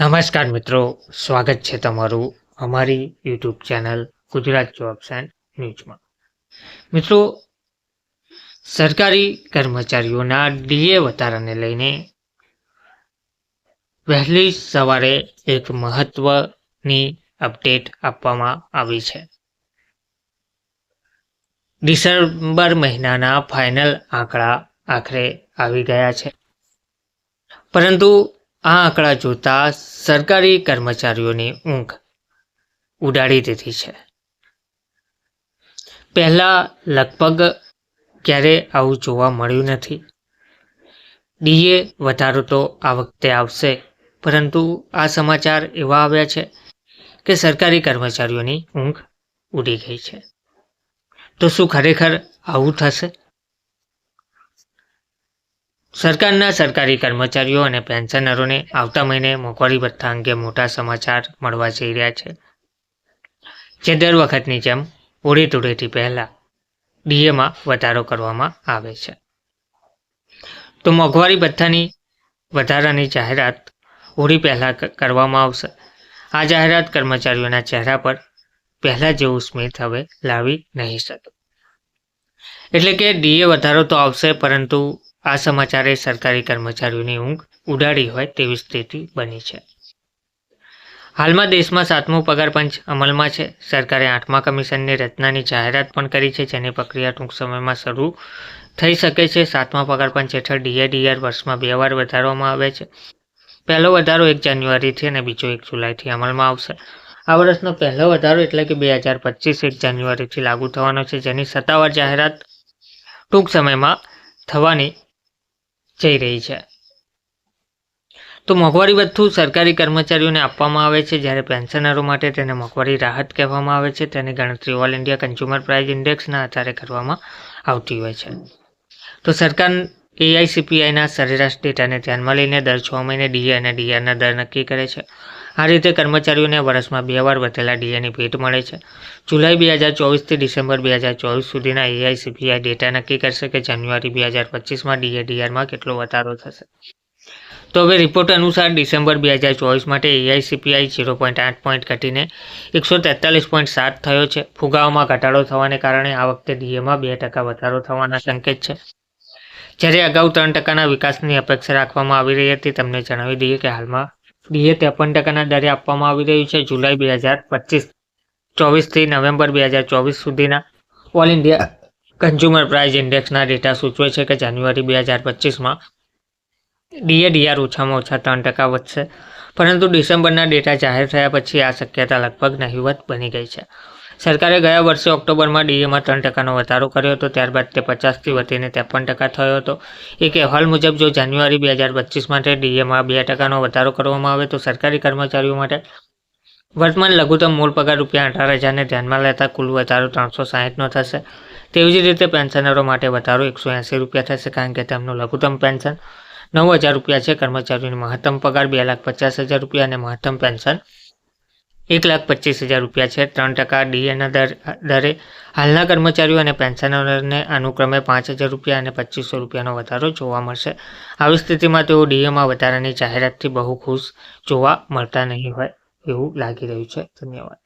નમસ્કાર મિત્રો, સ્વાગત છે તમારું અમારી YouTube channel Gujarat jobs and ન્યૂઝમાં. મિત્રો, સરકારી કર્મચારીઓના ડીએ વધારાને લઈને વહેલી સવારે એક મહત્વની અપડેટ આપવામાં આવી છે. ડિસેમ્બર મહિનાના ફાઇનલ આંકડા આખરે આવી ગયા છે. પરંતુ આ આંકડા જોતા સરકારી કર્મચારીઓની ઊંઘ ઉડાડી દીધી છે. પહેલાં લગભગ ક્યારે આવું જોવા મળ્યું નથી. ડીએ વધારો તો આ વખતે આવશે, પરંતુ આ સમાચાર એવા આવ્યા છે કે સરકારી કર્મચારીઓની ઊંઘ ઉડી ગઈ છે. તો શું ખરેખર આવું થશે? સરકારના સરકારી કર્મચારીઓ અને પેન્શનરોને આવતા મહિને મોંઘવારી ભથ્થા અંગે મોટા સમાચાર મળવા જઈ રહ્યા છે. જે દર વખતની જેમ હોળી ધૂળેટી પહેલાં ડીએમાં વધારો કરવામાં આવે છે. તો મોંઘવારી ભથ્થાની વધારાની જાહેરાત હોળી પહેલાં કરવામાં આવશે. આ જાહેરાત કર્મચારીઓના ચહેરા પર પહેલાં જેવું સ્મિત હવે લાવી નહીં શકે. એટલે કે ડીએ વધારો તો આવશે, પરંતુ આ સમાચારે સરકારી કર્મચારીઓની ઊંઘ ઉડાડી હોય તેવી સ્થિતિ બની છે. હાલમાં દેશમાં સાતમો પગાર પંચ અમલમાં છે. સરકારે આઠમા કમિશનની રચનાની જાહેરાત પણ કરી છે, જેની પ્રક્રિયા ટૂંક સમયમાં શરૂ થઈ શકે છે. સાતમા પગાર પંચ હેઠળ ડીએડીઆર વર્ષમાં બે વાર વધારવામાં આવે છે. પહેલો વધારો એક જાન્યુઆરીથી અને બીજો એક જુલાઈથી અમલમાં આવશે. આ વર્ષનો પહેલો વધારો એટલે કે બે હજાર પચીસ એક જાન્યુઆરીથી લાગુ થવાનો છે, જેની સત્તાવાર જાહેરાત ટૂંક સમયમાં થવાની જઈ રહી છે. તો મોંઘવારી ભથ્થું સરકારી કર્મચારીઓને આપવામાં આવે છે. જ્યારે પેન્શનરો માટે તેને મોંઘવારી રાહત કહેવામાં આવે છે. તેની ગણતરી ઓલ ઇન્ડિયા કન્ઝ્યુમર પ્રાઇસ ઇન્ડેક્સના આધારે કરવામાં આવતી હોય છે. તો સરકાર એઆઈસીપીઆઈના સરેરાશ ડેટાને ધ્યાનમાં લઈને દર છ મહિને ડીએ અને ડીઆરના દર નક્કી કરે છે. આ રીતે કર્મચારીઓને વર્ષમાં બે વાર વધેલા ડીએની ભેટ મળે છે. જુલાઈ બે હજાર ચોવીસથી ડિસેમ્બર બે હજાર ચોવીસ સુધીના એઆઈસીપીઆઈ ડેટા નક્કી કરશે કે જાન્યુઆરી બે હજાર પચીસમાં ડીએ ડીઆરમાં કેટલો વધારો થશે. તો હવે રિપોર્ટ અનુસાર ડિસેમ્બર બે હજાર ચોવીસ માટે એઆઈસીપીઆઈ ઝીરો પોઈન્ટ આઠ પોઈન્ટ ઘટીને એકસો તેતાલીસ પોઈન્ટ સાત થયો છે. ફુગાવામાં ઘટાડો થવાને કારણે આ વખતે ડીએમાં બે ટકા વધારો થવાના સંકેત છે. જ્યારે અગાઉ ત્રણ ટકાના વિકાસની અપેક્ષા રાખવામાં આવી રહી હતી, તમને જણાવી દઈએ કે હાલમાં બીએ ત્રેપન ટકાના દરે આપવામાં આવી રહ્યું છે. જુલાઈ બે હજાર પચીસ ચોવીસથી નવેમ્બર બે હજાર ચોવીસ સુધીના ઓલ ઇન્ડિયા કન્ઝ્યુમર પ્રાઇસ ઇન્ડેક્સના ડેટા સૂચવે છે કે જાન્યુઆરી બે હજાર પચીસમાં ડીએ ડીઆર ઓછામાં ઓછા ત્રણ ટકા વધશે. પરંતુ ડિસેમ્બરના ડેટા જાહેર થયા પછી આ શક્યતા લગભગ નહિવત બની ગઈ છે. સરકારે ગયા વર્ષે ઓક્ટોબરમાં ડીએમાં ત્રણ ટકાનો વધારો કર્યો હતો, ત્યારબાદ તે પચાસથી વધીને ત્રેપન ટકા થયો હતો. એક અહેવાલ મુજબ, જો જાન્યુઆરી બે હજાર પચીસ માટે ડીએમાં બે ટકાનો વધારો કરવામાં આવે તો સરકારી કર્મચારીઓ માટે વર્તમાન લઘુત્તમ મૂળ પગાર રૂપિયા અઢાર હજારને ધ્યાનમાં લેતા કુલ વધારો ત્રણસો સાહીઠનો થશે. તેવી જ રીતે પેન્શનરો માટે વધારો એકસો એંસી રૂપિયા થશે, કારણ કે તેમનું લઘુત્તમ પેન્શન નવ હજાર રૂપિયા છે. કર્મચારીઓની મહત્તમ પગાર બે લાખ પચાસ હજાર રૂપિયા અને મહત્તમ પેન્શન એક લાખ પચીસ હજાર રૂપિયા છે. ત્રણ ટકા ડીએના દર, દરે હાલના કર્મચારીઓ અને પેન્શનરોને અનુક્રમે પાંચ હજાર રૂપિયા અને પચીસો રૂપિયાનો વધારો જોવા મળશે. આવી સ્થિતિમાં તેઓ ડીએમાં વધારાની જાહેરાતથી બહુ ખુશ જોવા મળતા નહીં હોય એવું લાગી રહ્યું છે. ધન્યવાદ.